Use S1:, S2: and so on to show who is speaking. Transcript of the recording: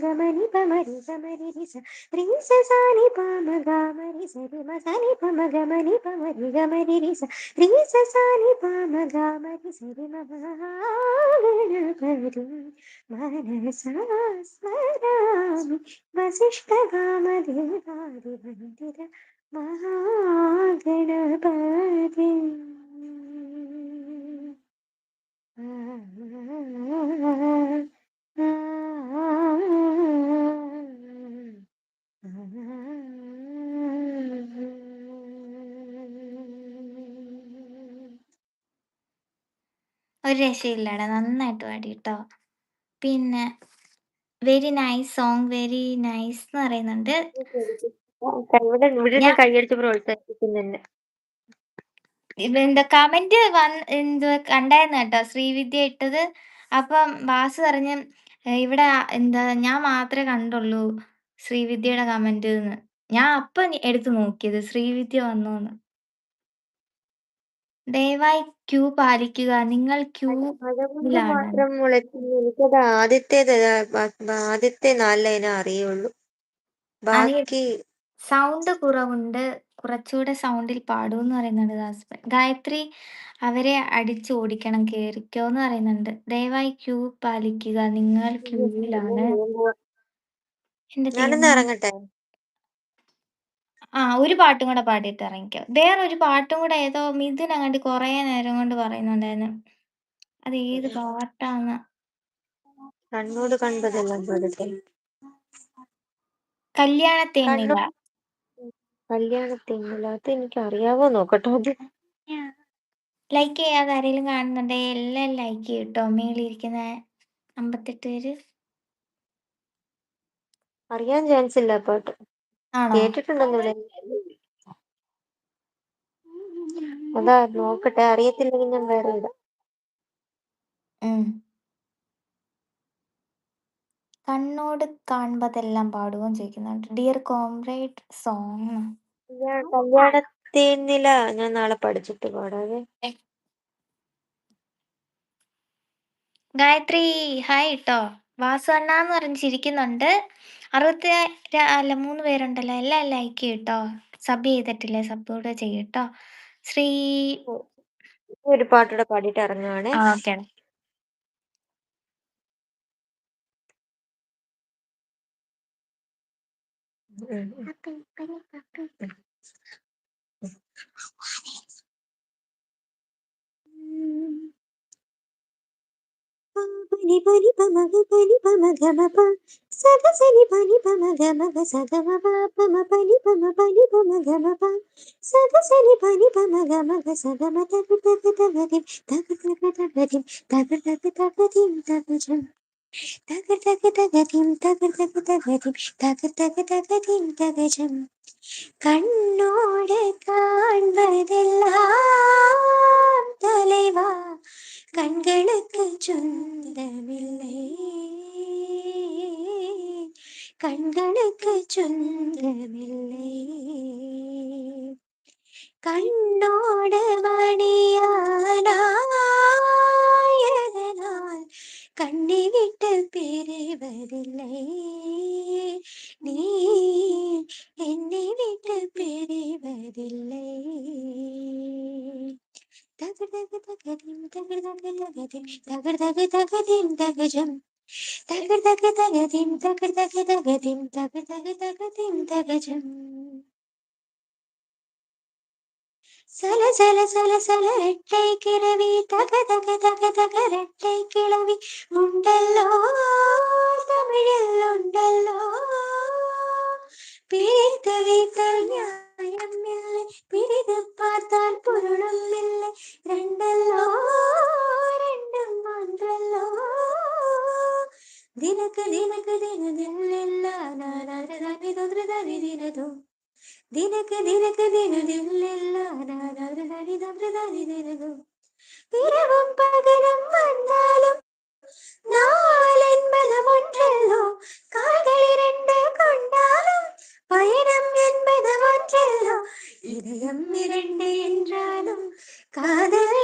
S1: గమని పమరి గమరి రిస రీస సాని పమ గమరి సరి మసని పమ గమని పమరి గమరి రిస రీస సాని పమ గమరి సరి మగణపతి మనసా స్మరామి వసిష్ఠ గామదేవాది వందిర మహాగణపతి
S2: ഒരു രക്ഷയില്ലടാ നന്നായിട്ട് പാടി കേട്ടോ പിന്നെ very nice song very nice എന്ന് പറയുന്നുണ്ട്.
S1: ഇവിടെ ഇവിടെ
S2: ഞാൻ
S1: കൈയടിച്ച് പ്രോത്സാഹിപ്പിക്കുന്നുണ്ട്.
S2: എന്താ കമന്റ് വന്ന് എന്തുവാ കണ്ടായിരുന്നു കേട്ടോ ശ്രീവിദ്യ ഇട്ടത്? അപ്പം വാസു പറഞ്ഞ് "ഏ, ഇവിടെ ആ- എന്താ ഞാൻ മാത്രമേ കണ്ടുള്ളൂ ശ്രീവിദ്യയുടെ കമന്റ് എന്ന് ഞാൻ അപ്പം എടുത്തു എടുത്ത് നോക്കിയത് ശ്രീവിദ്യ വന്നോന്ന്. ദയവായി ക്യൂ പാലിക്കുക. നിങ്ങൾ ക്യൂ
S1: മഴ കൊണ്ട് മാത്രം മുളയ്ക്കുന്നു. എനിക്കത് ആദ്യത്തേത് ആദ്യത്തെ നാല് ലൈനേ അറിയുള്ളൂ ബാക്കി
S2: സൗണ്ട് കുറവുണ്ട്. കുറച്ചുകൂടെ സൗണ്ടിൽ പാടൂ എന്ന് പറയുന്നുണ്ട് ഹസ്ബൻഡ് ഗായത്രി അവരെ അടിച്ചു ഓടിക്കണം കേറിക്കോ എന്ന് പറയുന്നുണ്ട്. ദയവായി ക്യൂ പാലിക്കുക. നിങ്ങൾ ക്യൂവിലാണ്. എന്റെ
S1: ഞാനൊന്ന്
S2: ദൈവമേ.
S1: ഇറങ്ങട്ടെ?
S2: ആ ഒരു പാട്ടും കൂടെ പാടിയിട്ട് ഇറങ്ങിക്കോ. വേറൊരു പാട്ടും കൂടെ ഏതോ മിഥുൻ അങ്ങോട്ട് കുറേ നേരം കൊണ്ട് പറയുന്നുണ്ടായിരുന്നു. അത് ഏത് പാട്ടാന്ന്.
S1: കണ്ണോട് കണ്ടതെല്ലാം കണ്ണു അത് എനിക്ക് അറിയാവോ നോക്കട്ടോ അത്.
S2: ലൈക്ക് ചെയ്യാതെ ആരെങ്കിലും കാണുന്നുണ്ടെങ്കിൽ എല്ലാം ലൈക്ക് ചെയ്യട്ടോ. മേളിരിക്കുന്ന അമ്പത്തെട്ട് പേര്.
S1: അറിയാൻ ചാൻസ് ഇല്ല ആ പാട്ട്.
S2: ആണോ?
S1: അതാ നോക്കട്ടെ അറിയത്തില്ലെങ്കിൽ ഞാൻ വേറെ ഇടാം.
S2: കണ്ണോട് കാണുമ്പതെല്ലാം പാടുകയും ചോദിക്കുന്നുണ്ട് ഡിയർ കോംറേഡ് സോങ്
S1: കല്യാണത്തിനില്ല ഞാൻ നാളെ പഠിച്ചിട്ട് പാടാവേ.
S2: ഗായത്രി ഹായ് കേട്ടോ വാസു എന്ന് പറഞ്ഞ് ചിരിക്കുന്നുണ്ട്. അറുപത്തി ര- അല്ല മൂന്ന് പേരുണ്ടല്ലോ. എല്ലാം ലൈക്ക് ചെയ്യട്ടോ സബ് ചെയ്തിട്ടില്ലേ? സബ് കൂടെ ചെയ്യട്ടോ? ശ്രീ
S1: ഒരു പാട്ടൂടെ പാടിയിട്ട് ഇറങ്ങുവാണേ.
S2: ആ ഓക്കെ.
S1: పని పని పమగ పని పమగ మప సగ సని పని పమగ మగ సగ మప పమ పని పమ పని పమగ మప సగ సని పని పమగ మగ సగ మ తగ తగ తగ దిం తగ తగ తగ దిం తగ తగ తగ దిం తగ జం తగ తగ తగ దిం తగ తగ తగ దిం తగ తగ తగ దిం తగ జం கண்ணோடு காண்பதெல்லாம் தலைவா கண்களுக்கு சொந்தமில்லை கண்களுக்கு சொந்தமில்லை. கண்ணோட மணியானால் கண்ணை விட்டு பிரிவதில்லை. நீ என்னை விட்டு பிரிவதில்லை. തകർതകതകതിം തകർതകതകതിം തകർതകതകതിം തകർതകതകതിം തകജം സല സല സല സല രട്ടൈ കിളവി തക തക തക തക രട്ടൈ കിളവി ഉണ്ടല്ലോ തമിഴിലുണ്ടല്ലോ പേര് കവി കല്യാണം ದಿನಕ್ಕೆ ದಿನ ದಿಲ್ಲ ನಾನಾದ್ರೆ ದಿನದು ದಿನಕ್ಕೆ ದಿನಕ್ಕೆ ದಿನ ದಿಲ್ಲ ನಾನಾದ್ರೆ இரவும் பகலும் வந்தாலும் நாள் என்பதும் ஒன்றெல்லோ கால்கள் இரண்டு கொண்டாலும் பயணம் என்பதும் ஒன்றெல்லோ இதயம் இரண்டு என்றாலும் காதல்